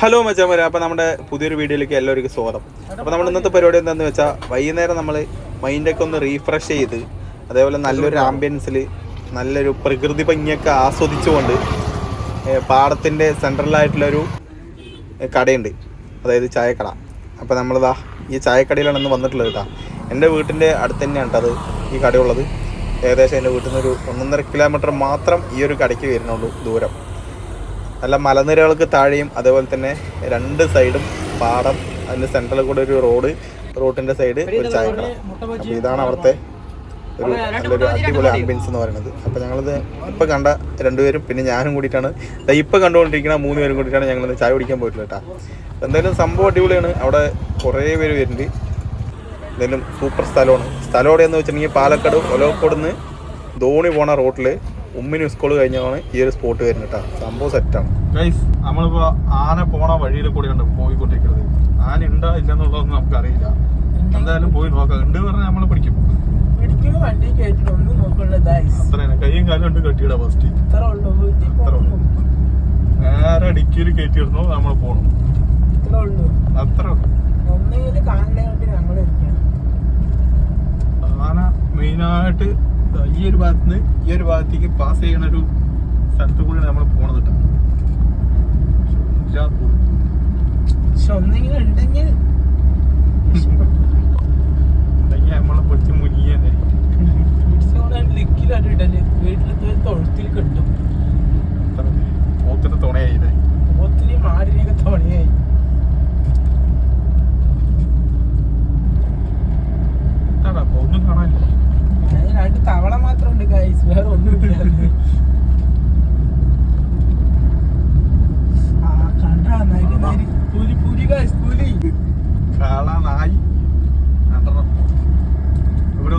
Hello മച്ചാമര അപ്പോൾ നമ്മുടെ പുതിയൊരു വീഡിയോയിലേക്ക് എല്ലാവർക്കും സ്വാഗതം. അപ്പോൾ നമ്മുടെ ഇന്നത്തെ പരിപാടി എന്താണെന്ന് വെച്ചാൽ വൈകുന്നേരം നമ്മൾ മൈൻഡൊക്കെ ഒന്ന് റീഫ്രഷ് ചെയ്ത് അതേപോലെ നല്ലൊരു ആംബിയൻസിൽ നല്ലൊരു പ്രകൃതി ഭംഗിയൊക്കെ ആസ്വദിച്ചുകൊണ്ട് പാടത്തിന്റെ സെൻട്രലായിട്ടുള്ളൊരു കടയുണ്ട്. അതായത് ചായക്കട. അപ്പോൾ നമ്മളിതാ ഈ ചായക്കടയിലാണ് ഇന്ന് വന്നിട്ടുള്ളത് കേട്ടോ എന്റെ വീട്ടിന്റെ അടുത്ത് തന്നെയാണ് അത് ഈ കടയുള്ളത്. ഏകദേശം എന്റെ വീട്ടിൽ നിന്ന് ഒരു ഒന്നൊന്നര കിലോമീറ്റർ മാത്രം ഈ ഒരു കടയ്ക്ക് വരുന്നുള്ളൂ ദൂരം. നല്ല മലനിരകൾക്ക് താഴെയും അതേപോലെ തന്നെ രണ്ട് സൈഡും പാടം അതിന്റെ സെന്ററിൽ കൂടെ ഒരു റോഡ് റോട്ടിന്റെ സൈഡ് ഒരു ചായക്കട. അപ്പൊ ഇതാണ് അവിടുത്തെ ഒരു നല്ലൊരു അടിപൊളി ആംബിയൻസ് എന്ന് പറയുന്നത്. അപ്പൊ ഞങ്ങളിത് ഇപ്പൊ കണ്ട രണ്ടുപേരും പിന്നെ ഞാനും കൂടിയിട്ടാണ്. ഇപ്പൊ കണ്ടുകൊണ്ടിരിക്കുന്ന മൂന്ന് പേരും കൂടിയിട്ടാണ് ഞങ്ങൾ ചായ കുടിക്കാൻ പോയിട്ടുള്ളത് കേട്ടോ. എന്തായാലും സംഭവം അടിപൊളിയാണ്. അവിടെ കുറേ പേര് വരുന്നുണ്ട്. എന്തായാലും സൂപ്പർ സ്ഥലമാണ്. സ്ഥലം എവിടെയെന്ന് വെച്ചിട്ടുണ്ടെങ്കിൽ പാലക്കാട് ഒലോക്കോട് നിന്ന് ധോണി പോണ റോട്ടിൽ ഉമ്മിനി സ്കൂൾ കഴിഞ്ഞാണ് ഈ ഒരു സ്പോട്ട് വരുന്നത് കേട്ടോ സംഭവം സെറ്റാണ് ഗൈസ് നമ്മളിപ്പോ ആന പോണ വഴിയിൽ പോയി പോയിക്കൊണ്ടിരിക്കുന്നത് ആന ഉണ്ടോ ഇല്ലെന്നുള്ളതൊന്നും നമുക്കറിയില്ല. എന്തായാലും പോയി നോക്കാം. ഉണ്ട് പറഞ്ഞാൽ നമ്മൾ പിടിക്കും. ഇടിക്കുന്ന വണ്ടി കയറ്റിട്ട് ഒന്നും നോക്കണ്ട ദായ്സ് അത്ര തന്നെ കയ്യും കാലും ഉണ്ട് കെട്ടിയിടാ ഫസ്റ്റ് അത്ര ഉള്ളൂ. നേരെ ഡിക്കിയിൽ കയറ്റിയിരുന്നു നമ്മൾ പോണം. അത്ര ആന മെയിനായിട്ട് ഈ ഒരു ഭാഗത്ത് നിന്ന് ഈ ഒരു ഭാഗത്തേക്ക് പാസ് ചെയ്യണ ഒരു സ്ഥലത്ത് കൂടിയാണ് നമ്മൾ പോണത് കേട്ടോ ഇല്ലാതെ പോകും. പക്ഷെ ഒന്നെങ്കിലും ഉണ്ടെങ്കിൽ തവള മാത്രം ഉണ്ട് ഗൈസ് വേറെ ഒന്നുമില്ല പുലി പുലി ഗൈസ് പുലി. കാള നായി. ഇവിടെ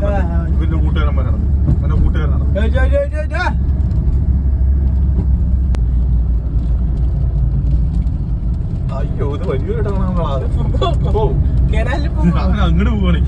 ഇവന്റെ ഇവന്റെ ജയ് ജയ് ജയ് ജയ്. അയ്യോ ഇത് വലിയൊരു പോകുമ്പോ അങ്ങനെ അങ്ങോട്ട് പോവാണേ.